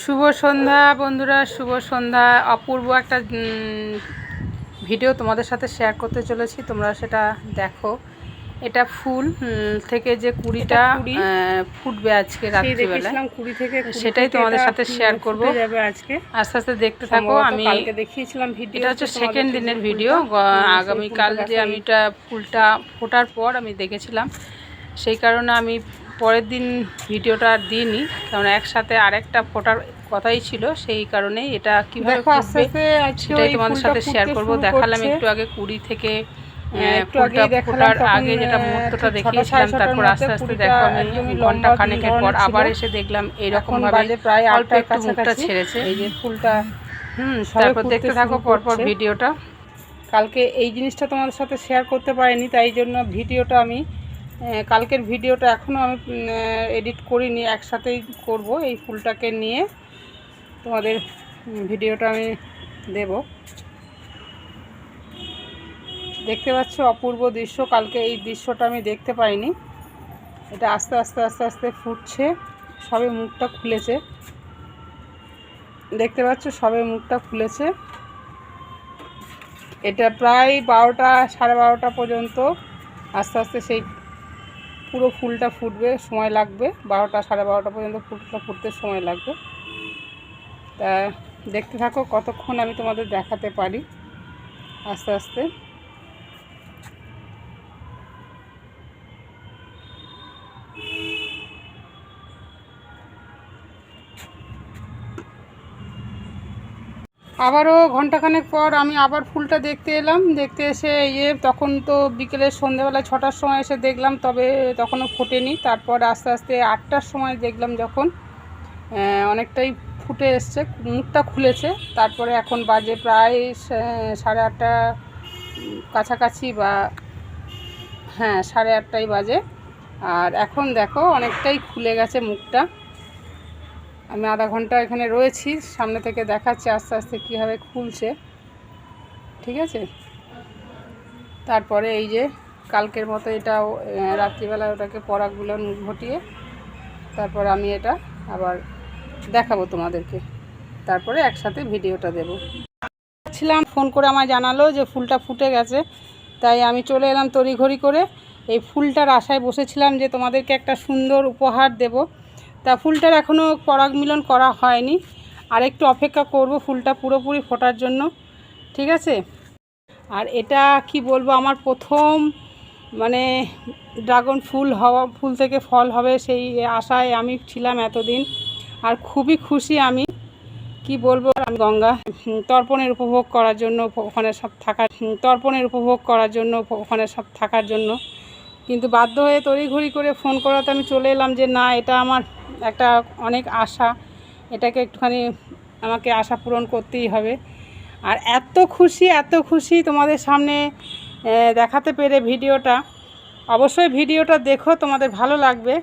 শুভ সন্ধ্যা বন্ধুরা শুভ সন্ধ্যা। অপূর্ব একটা ভিডিও তোমাদের সাথে শেয়ার করতে চলেছি তোমরা সেটা দেখো। এটা ফুল থেকে যে কুড়িটা ফুটবে আজকে দেখেছিলাম কুড়ি থেকে সেটাই তোমাদের সাথে শেয়ার করব। আজকে। আস্তে আস্তে দেখতে থাকো আমি দেখিয়েছিলাম ভিডিও এটা হচ্ছে সেকেন্ড দিনের ভিডিও আগামীকাল যে আমি এটা ফুলটা ফোটার পর আমি দেখেছিলাম। সেই কারণে আমি পরের দিন ভিডিওটা আর দিইনি কারণ একসাথে আরেকটা ফোটার কথাই ছিল সেই কারণেই এটা কীভাবে সেটাই তোমাদের সাথে শেয়ার করব। দেখালাম একটু আগে কুড়ি থেকে হ্যাঁ, ফুলটা ফোটার আগে যেটা মুহূর্তটা দেখিয়েছিলাম তারপর আস্তে আস্তে দেখো আমি ঘণ্টা খানেকের পর আবার এসে দেখলাম এইরকম ভাবে প্রায় অল্প একটু মুখটা ছেড়েছে। এই যে ফুলটা হুম তারপর দেখতে থাকো পরপর ভিডিওটা। কালকে এই জিনিসটা তোমাদের সাথে শেয়ার করতে পারিনি তাই জন্য ভিডিওটা আমি কালকের ভিডিওটা এখনও আমি এডিট করিনি, একসাথেই করব এই ফুলটাকে নিয়ে। তোমাদের ভিডিওটা আমি দেব। দেখতে পাচ্ছ অপূর্ব দৃশ্য, কালকে এই দৃশ্যটা আমি দেখতে পাইনি। এটা আস্তে আস্তে আস্তে আস্তে ফুটছে, সবে মুখটা খুলেছে। দেখতে পাচ্ছ সবে মুখটা খুলেছে। এটা প্রায় বারোটা, সাড়ে বারোটা পর্যন্ত আস্তে আস্তে সেই পুরো ফুলটা ফুটবে, সময় লাগবে। বারোটা, সাড়ে বারোটা পর্যন্ত ফুলটা ফুটতে সময় লাগবে। তা দেখতে থাকো, কতক্ষণ আমি তোমাদের দেখাতে পারি। আস্তে আস্তে। আবারও ঘন্টাখানেক পর আমি আবার ফুলটা দেখতে এলাম। দেখতে এসে ইয়ে তখন তো বিকেলের সন্ধেবেলা ছটার সময় এসে দেখলাম, তবে তখনও ফোটেনি। তারপর আস্তে আস্তে আটটার সময় দেখলাম যখন অনেকটাই ফুটে এসছে, মুখটা খুলেছে। তারপরে এখন বাজে প্রায় সাড়ে আটটা, কাছাকাছি বা হ্যাঁ সাড়ে আটটাই বাজে। আর এখন দেখো, অনেকটাই খুলে গেছে মুখটা। আমি আধা ঘণ্টা এখানে রয়েছি, সামনে থেকে দেখাচ্ছি আস্তে আস্তে কীভাবে খুলছে। ঠিক আছে? তারপরে এই যে কালকের মতো এটাও রাত্রিবেলা ওটাকে পরাগগুলো ঘটিয়ে তারপর আমি এটা আবার দেখাবো তোমাদেরকে। তারপরে একসাথে ভিডিওটা দেব। ছিলাম ফোন করে আমায় জানালো যে ফুলটা ফুটে গেছে, তাই আমি চলে এলাম তড়িঘড়ি করে। এই ফুলটার আশায় বসেছিলাম যে তোমাদেরকে একটা সুন্দর উপহার দেব। তা ফুলটার এখনও পরাগ মিলন করা হয়নি। আর একটু অপেক্ষা করব ফুলটা পুরোপুরি ফোটার জন্য। ঠিক আছে? আর এটা কি বলব, আমার প্রথম মানে ড্রাগন ফুল হওয়া, ফুল থেকে ফল হবে সেই আশায় আমি ছিলাম এতদিন। আর খুবই খুশি আমি। কি বলব আমি গঙ্গা তর্পণের উপভোগ করার জন্য ওখানে সব থাকার তর্পণের উপভোগ করার জন্য ওখানে সব থাকার জন্য। কিন্তু বাধ্য হয়ে তড়িঘড়ি করে ফোন করাতে আমি চলে এলাম যে না, এটা আমার একটা অনেক আশা, এটাকে একটুখানি আমাকে আশা পূরণ করতেই হবে। আর এত খুশি এত খুশি তোমাদের সামনে দেখাতে পেরে ভিডিওটা। অবশ্যই ভিডিওটা দেখো, তোমাদের ভালো লাগবে।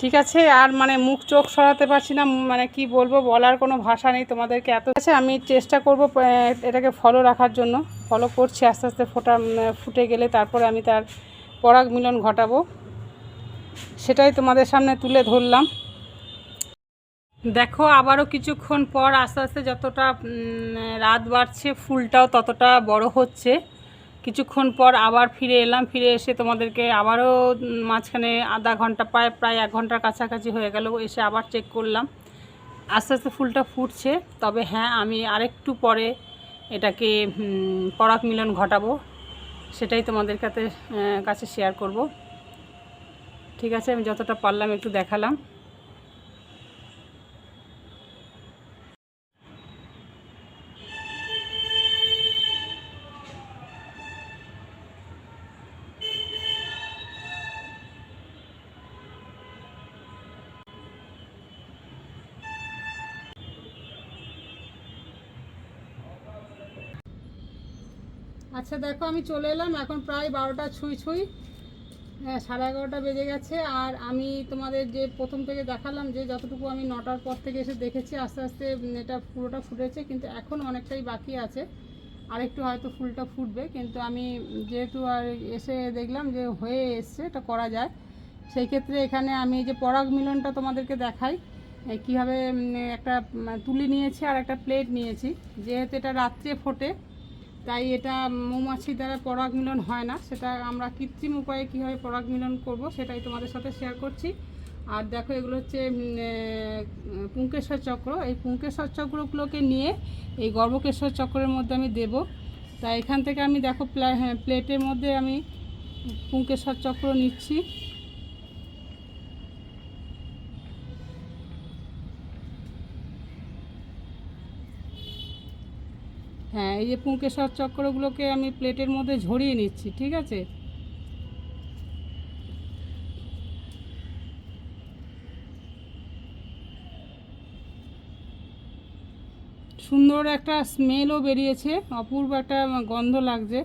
ঠিক আছে? আর মানে মুখ চোখ সরাতে পারছি না মানে কি বলব, বলার কোনো ভাষা নেই তোমাদেরকে এত। আছে? আমি চেষ্টা করব এটাকে ফলো রাখার জন্য। ফলো করছি, আস্তে আস্তে ফোটা ফুটে গেলে তারপরে আমি তার পরাগ মিলন ঘটাবো। সেটাই তোমাদের সামনে তুলে ধরলাম। দেখো, আবারও কিছুক্ষণ পর আস্তে আস্তে যতটা রাত বাড়ছে, ফুলটাও ততটা বড় হচ্ছে। কিছুক্ষণ পর আবার ফিরে এলাম, ফিরে এসে তোমাদেরকে আবারও মাঝখানে আধা ঘণ্টা, প্রায় প্রায় এক ঘণ্টার কাছাকাছি হয়ে গেল, এসে আবার চেক করলাম। আস্তে আস্তে ফুলটা ফুটছে, তবে হ্যাঁ আমি আরেকটু পরে এটাকে পরাগ মিলন ঘটাবো, সেটাই তোমাদের কাছে কাছে শেয়ার করব। ঠিক আছে, আমি যতটা পারলাম একটু দেখালাম। আচ্ছা দেখো আমি চলে এলাম, এখন প্রায় বারোটা ছুঁই ছুঁই। হ্যাঁ সাড়ে এগারোটা বেজে গেছে আর আমি তোমাদের যে প্রথম থেকে দেখালাম যে যতটুকু আমি নটার পর থেকে এসে দেখেছি, আস্তে আস্তে এটা পুরোটা ফুটেছে, কিন্তু এখন অনেকটাই বাকি আছে। আরেকটু হয়তো ফুলটা ফুটবে, কিন্তু আমি যেহেতু আর এসে দেখলাম যে হয়ে এসছে, এটা করা যায়। সেই ক্ষেত্রে এখানে আমি যে পরাগ মিলনটা তোমাদেরকে দেখাই কীভাবে একটা তুলি নিয়েছি আর একটা প্লেট নিয়েছি। যেহেতু এটা রাত্রে ফোটে তাই এটা মৌমাছি দ্বারা পরাগ মিলন হয় না। সেটা আমরা কৃত্রিম উপায়ে কীভাবে পরাগ মিলন করব সেটাই তোমাদের সাথে শেয়ার করছি। আর দেখো এগুলো হচ্ছে পুঙ্কেশ্বর চক্র। এই পুঙ্কেশ্বর চক্রগুলোকে নিয়ে এই গর্ভকেশ্বর চক্রের মধ্যে আমি দেব। তাই এখান থেকে আমি দেখো প্লা- হ্যাঁ, প্লেটের মধ্যে আমি পুঙ্কেশ্বর চক্র নিচ্ছি। হ্যাঁ এই যে পুঁকেশ্বর চক্রগুলোকে আমি প্লেটের মধ্যে ঝরিয়ে নিচ্ছি, ঠিক আছে? সুন্দর একটা স্মেলও বেরিয়েছে, অপূর্ব একটা গন্ধ লাগছে।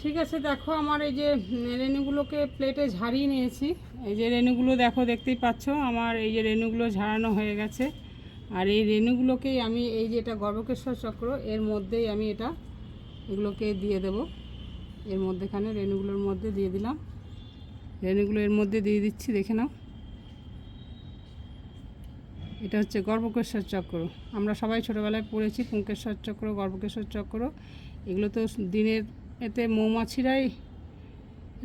ঠিক আছে, দেখো আমার এই যে রেণুগুলোকে প্লেটে ঝাড়িয়ে নিয়েছি। এই যে রেণুগুলো দেখো, দেখতেই পাচ্ছ, আমার এই যে রেণুগুলো ঝাড়ানো হয়ে গেছে। আর এই রেণুগুলোকেই আমি, এই যে এটা গর্ভকেশ্বর চক্র, এর মধ্যেই আমি এটা, এগুলোকে দিয়ে দেব। এর মধ্যেখানে রেণুগুলোর মধ্যে দিয়ে দিলাম। রেণুগুলো এর মধ্যে দিয়ে দিচ্ছি, দেখে নাও। এটা হচ্ছে গর্ভকেশ্বর চক্র। আমরা সবাই ছোটোবেলায় পড়েছি পুঙ্কেশ্বর চক্র গর্ভকেশ্বর চক্র। এগুলো তো দিনের এতে মৌমাছিরাই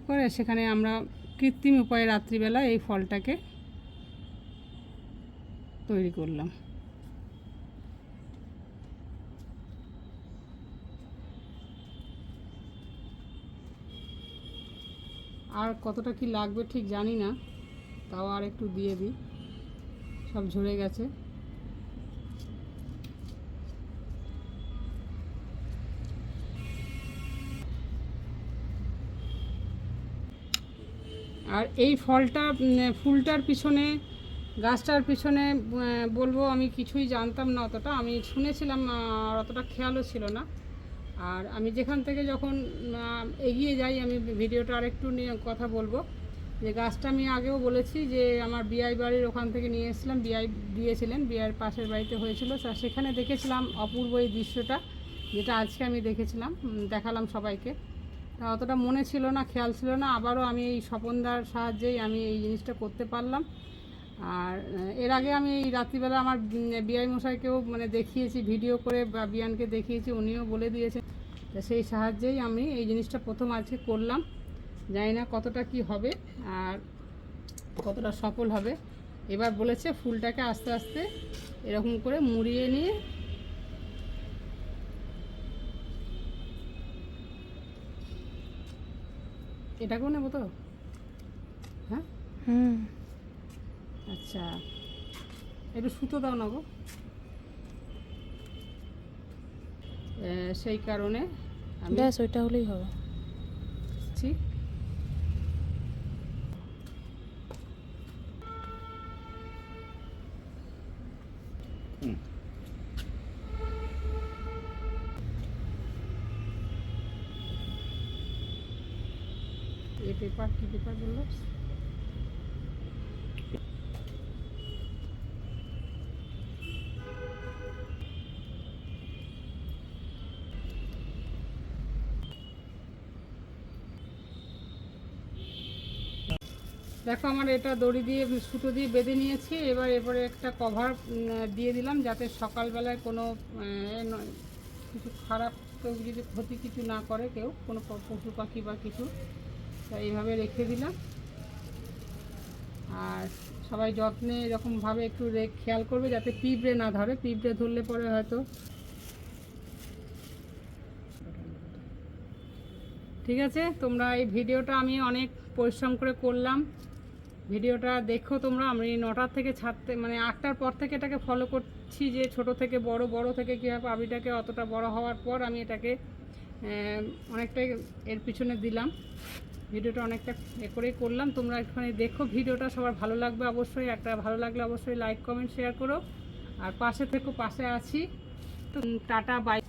করে, সেখানে আমরা কৃত্রিম উপায়ে রাত্রিবেলা এই ফলটাকে তৈরি করলাম। আর কতটা কি লাগবে ঠিক জানি না, তাও আর একটু দিয়ে দিই। সব ঝরে গেছে। আর এই ফলটা ফুলটার পিছনে, গাছটার পিছনে বলব আমি কিছুই জানতাম না অতটা। আমি শুনেছিলাম আর অতটা খেয়ালও ছিল না। আর আমি যেখান থেকে যখন এগিয়ে যাই, আমি ভিডিওটা আরেকটু নিয়ে কথা বলব। যে গাছটা আমি আগেও বলেছি যে, আমার বিআই বাড়ির ওখান থেকে নিয়ে এসেছিলাম, বিআই দিয়েছিলেন, বিআইয়ের পাশের বাড়িতে হয়েছিল। তা সেখানে দেখেছিলাম অপূর্ব এই দৃশ্যটা, যেটা আজকে আমি দেখেছিলাম দেখালাম সবাইকে। তা অতটা মনে ছিল না, খেয়াল ছিল না। আবারও আমি এই স্বপনদার সাহায্যেই আমি এই জিনিসটা করতে পারলাম। আর এর আগে আমি এই রাত্রিবেলা আমার বিআই মশাইকেও মানে দেখিয়েছি, ভিডিও করে বা বিয়ানকে দেখিয়েছি, উনিও বলে দিয়েছেন। তা সেই সাহায্যেই আমি এই জিনিসটা প্রথম আজকে করলাম। জানি না কতটা কি হবে আর কতটা সফল হবে। এবার বলেছে ফুলটাকে আস্তে আস্তে এরকম করে মুড়িয়ে নিয়ে এটাকেও নেব তো? হ্যাঁ? হুম। আচ্ছা। একটু সুতো দাও না গো। সেই কারণে ব্যাস ওইটা হলেই হবে। কি দেখো আমার এটা দড়ি দিয়ে, সুতো দিয়ে বেঁধে নিয়েছি। এবার এরপরে একটা কভার দিয়ে দিলাম যাতে সকালবেলায় কোনো কিছু খারাপ কেউ যদি ক্ষতি কিছু না করে কেউ, কোনো পশু পাখি বা কিছু। তা এইভাবে রেখে দিলাম। আর সবাই যত্নে এরকমভাবে একটু রে- খেয়াল করবে যাতে পিঁপড়ে না ধরে। পিঁপড়ে ধরলে পরে হয়তো ঠিক আছে? তোমরা এই ভিডিওটা আমি অনেক পরিশ্রম করে করলাম। ভিডিওটা দেখো তোমরা। আমি নটার থেকে ছাড়তে মানে আটটার পর থেকে এটাকে ফলো করছি যে ছোট থেকে বড় বড় থেকে কীভাবে আবিটাকে অতটা বড় হওয়ার পর আমি এটাকে অনেকটাই এর পিছনে দিলাম। ভিডিওটা অনেকটা এ করেই করলাম। তোমরা একটুখানি দেখো ভিডিওটা, সবার ভালো লাগবে অবশ্যই। একটা ভালো লাগলে অবশ্যই লাইক কমেন্ট শেয়ার করো। আর পাশে থেকে, পাশে আছি। তো টাটা বাই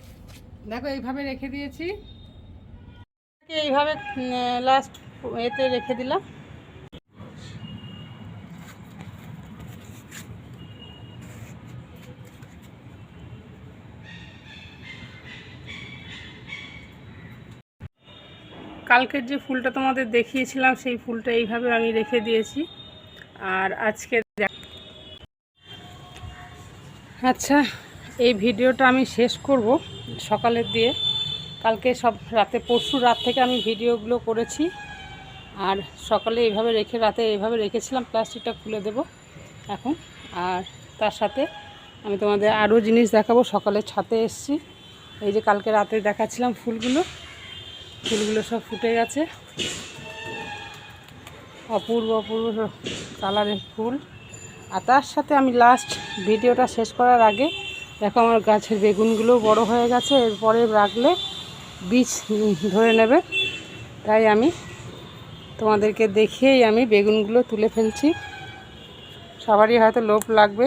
দেখো, এইভাবে রেখে দিয়েছি। এইভাবে লাস্ট এতে রেখে দিলাম। কালকের যে ফুলটা তোমাদের দেখিয়েছিলাম, সেই ফুলটা এইভাবে আমি রেখে দিয়েছি। আর আজকে আচ্ছা এই ভিডিওটা আমি শেষ করব সকালের দিয়ে। কালকে সব রাতে, পরশু রাত থেকে আমি ভিডিওগুলো করেছি। আর সকালে এইভাবে রেখে, রাতে এইভাবে রেখেছিলাম, প্লাস্টিকটা খুলে দেব এখন। আর তার সাথে আমি তোমাদের আরও জিনিস দেখাবো। সকালে ছাতে এসছি। এই যে কালকে রাতে দেখাচ্ছিলাম ফুলগুলো। ফুলগুলো সব ফুটে গেছে। অপূর্ব অপূর্ব কালারের ফুল। আর তার সাথে আমি লাস্ট ভিডিওটা শেষ করার আগে, দেখো আমার গাছের বেগুনগুলো বড় হয়ে গেছে, এরপরে রাখলে বীজ ধরে নেবে। তাই আমি তোমাদেরকে দেখেই আমি বেগুনগুলো তুলে ফেলছি। সবারই হয়তো লোভ লাগবে।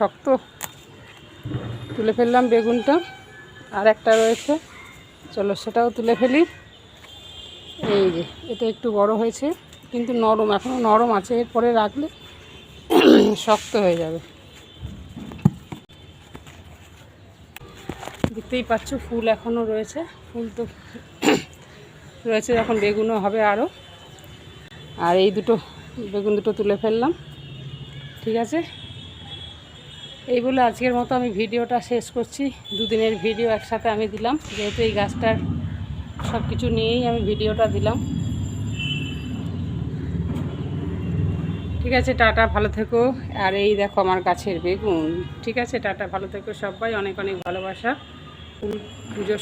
শক্ত। তুলে ফেললাম বেগুনটা, আর একটা রয়েছে। চলো সেটাও তুলে ফেলি। এই যে, এটা একটু বড় হয়েছে, কিন্তু নরম এখনও নরম আছে। এরপরে রাখলে শক্ত হয়ে যাবে। দেখতেই পাচ্ছ, ফুল এখনও রয়েছে। ফুল তো রয়েছে যখন বেগুনও হবে আরও আর এই দুটো, বেগুন দুটো তুলে ফেললাম। ঠিক আছে? এই বলে আজকের মতো আমি ভিডিওটা শেষ করছি। দুদিনের ভিডিও একসাথে আমি দিলাম। যেহেতু এই গাছটার সব কিছু নিয়েই আমি ভিডিওটা দিলাম। ঠিক আছে, টাটা, ভালো থেকো। আর এই দেখো আমার গাছের বেগুন। ঠিক আছে, টাটা, ভালো থেকো। সবাই অনেক অনেক ভালোবাসা। পুজোর